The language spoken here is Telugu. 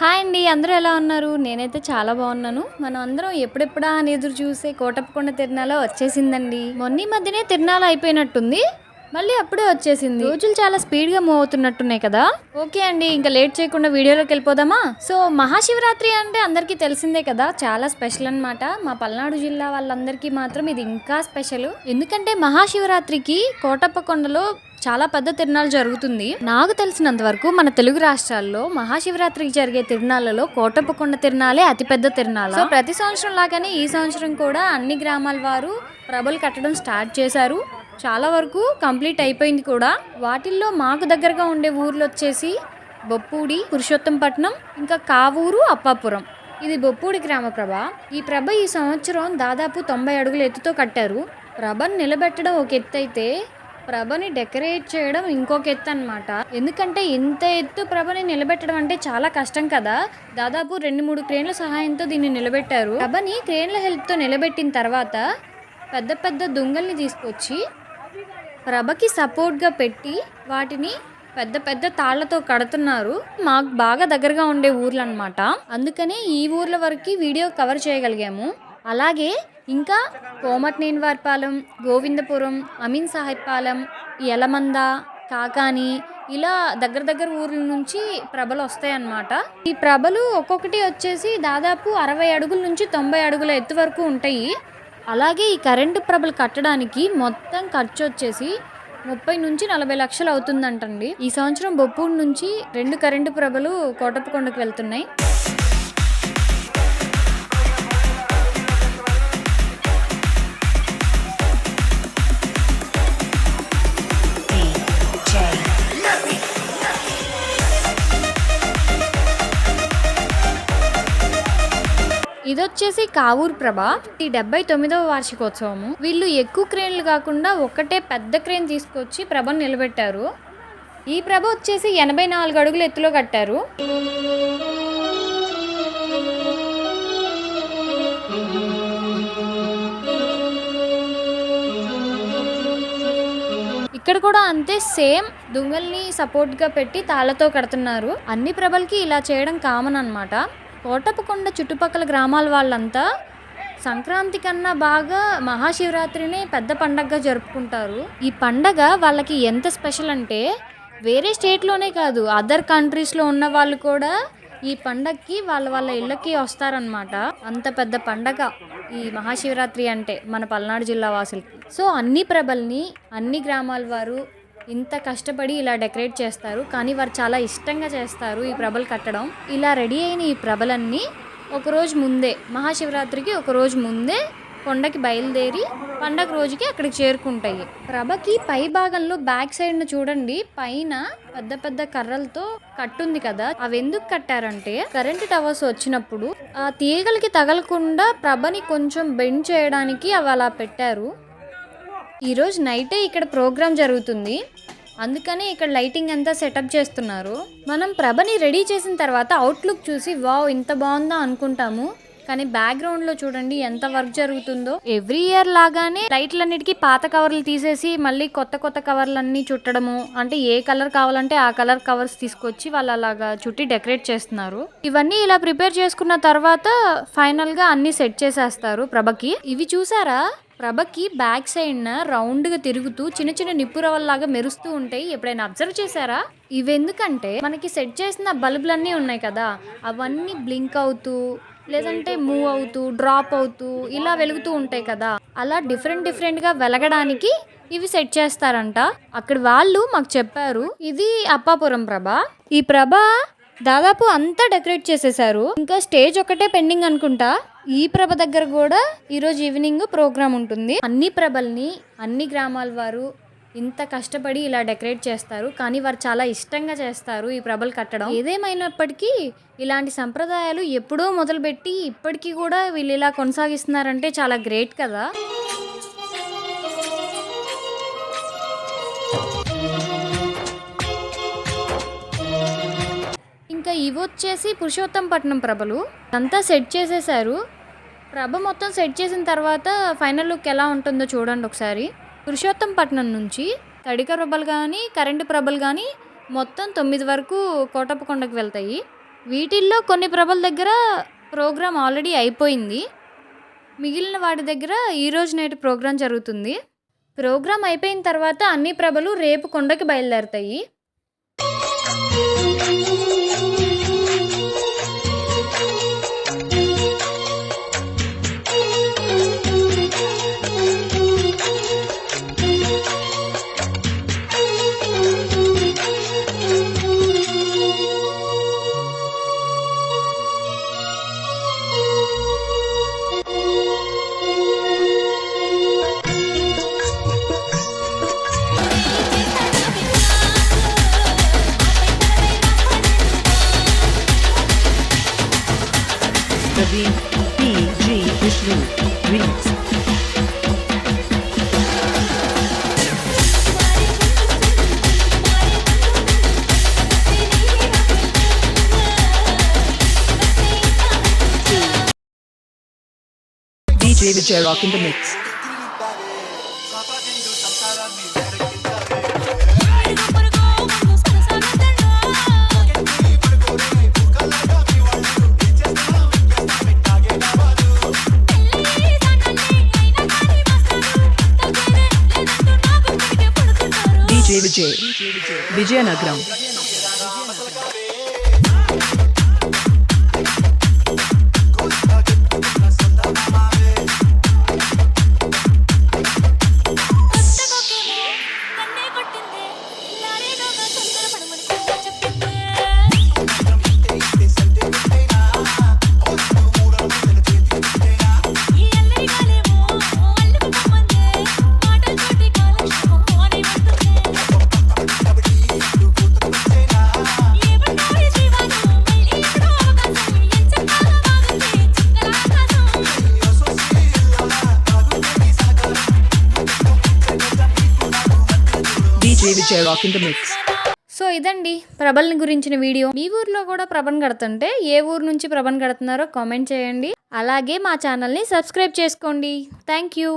హాయ్ అండి అందరూ ఎలా ఉన్నారు? నేనైతే చాలా బాగున్నాను. మనం అందరం ఎప్పుడెప్పుడా అని ఎదురు చూసే కోటప్పకొండ తిరణాల వచ్చేసిందండి. మొన్న మధ్యనే తిరణాలు అయిపోయినట్టుంది. మళ్ళీ అప్పుడే వచ్చేసింది. రోజులు చాలా స్పీడ్గా మూవ్ అవుతున్నట్టున్నాయి కదా? ఓకే అండి ఇంకా లేట్ చేయకుండా వీడియోలోకి వెళ్ళిపోదామా? సో మహాశివరాత్రి అంటే అందరికీ తెలిసిందే కదా చాలా స్పెషల్ అన్నమాట. మా పల్నాడు జిల్లా వాళ్ళందరికీ మాత్రం ఇది ఇంకా స్పెషల్. ఎందుకంటే మహాశివరాత్రికి కోటప్పకొండలో చాలా పెద్ద తిరునాళ్ళు జరుగుతుంది. నాకు తెలిసినంత వరకు మన తెలుగు రాష్ట్రాల్లో మహాశివరాత్రికి జరిగే తిరునాళ్ళలో కోటప్పకొండ తిరునాలే అతిపెద్ద తిరునాళ సో ప్రతి సంవత్సరం లాగానే ఈ సంవత్సరం కూడా అన్ని గ్రామాల వారు ప్రభలు కట్టడం స్టార్ట్ చేశారు. చాలా వరకు కంప్లీట్ అయిపోయింది కూడా. వాటిల్లో మాకు దగ్గరగా ఉండే ఊర్లు వచ్చేసి బొప్పూడి పురుషోత్తంపట్నం ఇంకా కావూరు అప్పాపురం. ఇది బొప్పూడి గ్రామ ప్రభ. ఈ ప్రభ ఈ సంవత్సరం దాదాపు తొంభై అడుగుల ఎత్తుతో కట్టారు. ప్రభను నిలబెట్టడం ఒక ఎత్తు అయితే ప్రభని డెకరేట్ చేయడం ఇంకొక ఎత్తు అనమాట ఎందుకంటే ఇంత ఎత్తు ప్రభని నిలబెట్టడం అంటే చాలా కష్టం కదా. దాదాపు రెండు మూడు క్రేన్ల సహాయంతో దీన్ని నిలబెట్టారు. ప్రభని క్రేన్ల హెల్ప్తో నిలబెట్టిన తర్వాత పెద్ద పెద్ద దుంగల్ని తీసుకొచ్చి ప్రభకి సపోర్ట్గా పెట్టి వాటిని పెద్ద పెద్ద తాళ్ళతో కడుతున్నారు. మాకు బాగా దగ్గరగా ఉండే ఊర్లు అనమాట అందుకనే ఈ ఊర్ల వరకు వీడియో కవర్ చేయగలిగాము. అలాగే ఇంకా కోమట్నేనివారిపాలెం గోవిందపురం అమీన్ సాహెబ్ పాలెం యలమంద కాకాని ఇలా దగ్గర దగ్గర ఊర్ల నుంచి ప్రభలు వస్తాయన్నమాట. ఈ ప్రభలు ఒక్కొక్కటి వచ్చేసి దాదాపు అరవై అడుగుల నుంచి తొంభై అడుగుల ఎత్తు వరకు ఉంటాయి. అలాగే ఈ కరెంటు ప్రభలు కట్టడానికి మొత్తం ఖర్చు వచ్చేసి ముప్పై నుంచి నలభై లక్షలు అవుతుందంటండి. ఈ సంవత్సరం బొప్పూడి నుంచి రెండు కరెంటు ప్రభలు కోటప్పకొండకు వెళ్తున్నాయి. ఇది వచ్చేసి కావూర్ ప్రభ. ఈ డెబ్బై తొమ్మిదవ వార్షికోత్సవము. వీళ్ళు ఎక్కువ క్రేన్లు కాకుండా ఒక్కటే పెద్ద క్రేన్ తీసుకొచ్చి ప్రభను నిలబెట్టారు. ఈ ప్రభ వచ్చేసి ఎనభై నాలుగు అడుగుల ఎత్తులో కట్టారు. ఇక్కడ కూడా అంతే సేమ్ దుంగల్ని సపోర్ట్గా పెట్టి తాళ్ళతో కడుతున్నారు. అన్ని ప్రభలకి ఇలా చేయడం కామన్ అన్నమాట. కోటపుకొండ చుట్టుపక్కల గ్రామాల వాళ్ళంతా సంక్రాంతి కన్నా బాగా మహాశివరాత్రిని పెద్ద పండగగా జరుపుకుంటారు. ఈ పండగ వాళ్ళకి ఎంత స్పెషల్ అంటే వేరే స్టేట్లోనే కాదు అదర్ కంట్రీస్లో ఉన్న వాళ్ళు కూడా ఈ పండగకి వాళ్ళ వాళ్ళ ఇళ్ళకి వస్తారనమాట అంత పెద్ద పండగ ఈ మహాశివరాత్రి అంటే మన పల్నాడు జిల్లా వాసులకి. సో అన్ని ప్రభల్ని అన్ని గ్రామాల వారు ఇంత కష్టపడి ఇలా డెకరేట్ చేస్తారు కానీ వారు చాలా ఇష్టంగా చేస్తారు ఈ ప్రభలు కట్టడం. ఇలా రెడీ అయిన ఈ ప్రభలన్నీ ఒకరోజు ముందే మహాశివరాత్రికి ఒకరోజు ముందే కొండకి బయలుదేరి పండగ రోజుకి అక్కడికి చేరుకుంటాయి. ప్రభకి పై భాగంలో బ్యాక్ సైడ్ను చూడండి పైన పెద్ద పెద్ద కర్రలతో కట్టుంది కదా. అవి ఎందుకు కట్టారంటే కరెంట్ టవర్స్ వచ్చినప్పుడు ఆ తీగలకి తగలకుండా ప్రభని కొంచెం బెండ్ చేయడానికి అవి అలా పెట్టారు. ఈరోజు నైటే ఇక్కడ ప్రోగ్రామ్ జరుగుతుంది. అందుకనే ఇక్కడ లైటింగ్ అంతా సెటప్ చేస్తున్నారు. మనం ప్రభని రెడీ చేసిన తర్వాత అవుట్లుక్ చూసి వావ్ ఇంత బాగుందా అనుకుంటాము. కానీ బ్యాక్గ్రౌండ్లో చూడండి ఎంత వర్క్ జరుగుతుందో. ఎవ్రీ ఇయర్ లాగానే లైట్లన్నిటికీ పాత కవర్లు తీసేసి మళ్ళీ కొత్త కొత్త కవర్లన్నీ చుట్టడము. అంటే ఏ కలర్ కావాలంటే ఆ కలర్ కవర్స్ తీసుకొచ్చి వాళ్ళు అలాగా చుట్టి డెకరేట్ చేస్తున్నారు. ఇవన్నీ ఇలా ప్రిపేర్ చేసుకున్న తర్వాత ఫైనల్గా అన్ని సెట్ చేసేస్తారు ప్రభకి. ఇవి చూసారా? ప్రభకి బ్యాక్ సైడ్న రౌండ్గా తిరుగుతూ చిన్న చిన్న నిప్పురవల్లాగా మెరుస్తూ ఉంటాయి ఎప్పుడైనా అబ్జర్వ్ చేశారా? ఇవెందుకంటే మనకి సెట్ చేసిన బల్బులన్నీ ఉన్నాయి కదా అవన్నీ బ్లింక్ అవుతూ లేదంటే మూవ్ అవుతూ డ్రాప్ అవుతూ ఇలా వెలుగుతూ ఉంటాయి కదా అలా డిఫరెంట్ డిఫరెంట్గా వెలగడానికి ఇవి సెట్ చేస్తారంట. అక్కడ వాళ్ళు మాకు చెప్పారు ఇది అప్పాపురం ప్రభ. ఈ ప్రభ దాదాపు అంతా డెకరేట్ చేసేసారు ఇంకా స్టేజ్ ఒకటే పెండింగ్ అనుకుంటా. ఈ ప్రభ దగ్గర కూడా ఈరోజు ఈవినింగ్ ప్రోగ్రామ్ ఉంటుంది. అన్ని ప్రభల్ని అన్ని గ్రామాల వారు ఇంత కష్టపడి ఇలా డెకరేట్ చేస్తారు. కానీ వారు చాలా ఇష్టంగా చేస్తారు ఈ ప్రభలు కట్టడం. ఏదేమైనప్పటికీ ఇలాంటి సంప్రదాయాలు ఎప్పుడో మొదలుపెట్టి ఇప్పటికీ కూడా వీళ్ళు ఇలా కొనసాగిస్తున్నారంటే చాలా గ్రేట్ కదా. ఇవి వచ్చేసి పురుషోత్తంపట్నం ప్రభలు. అంతా సెట్ చేసేసారు ప్రభ మొత్తం సెట్ చేసిన తర్వాత ఫైనల్ లుక్ ఎలా ఉంటుందో చూడండి ఒకసారి. పురుషోత్తంపట్నం నుంచి తడిక ప్రభలు కానీ కరెంటు ప్రభలు కానీ మొత్తం తొమ్మిది వరకు కోటప్పకొండకు వెళ్తాయి. వీటిల్లో కొన్ని ప్రభల దగ్గర ప్రోగ్రామ్ ఆల్రెడీ అయిపోయింది. మిగిలిన వాటి దగ్గర ఈరోజు నేటి ప్రోగ్రాం జరుగుతుంది. ప్రోగ్రాం అయిపోయిన తర్వాత అన్ని ప్రభలు రేపు కొండకి బయలుదేరుతాయి. Remix. DJ Vijay Rock in the mix. TDJ Vizianagaram DJ Rock in the mix. So ఇదండి ప్రభల్ని గురించిన వీడియో. మీ ఊర్లో కూడా ప్రభన్ కడుతుంటే ఏ ఊరు నుంచి ప్రభన్ కడుతున్నారో కామెంట్ చేయండి. అలాగే మా ఛానల్ని సబ్స్క్రైబ్ చేసుకోండి. Thank you.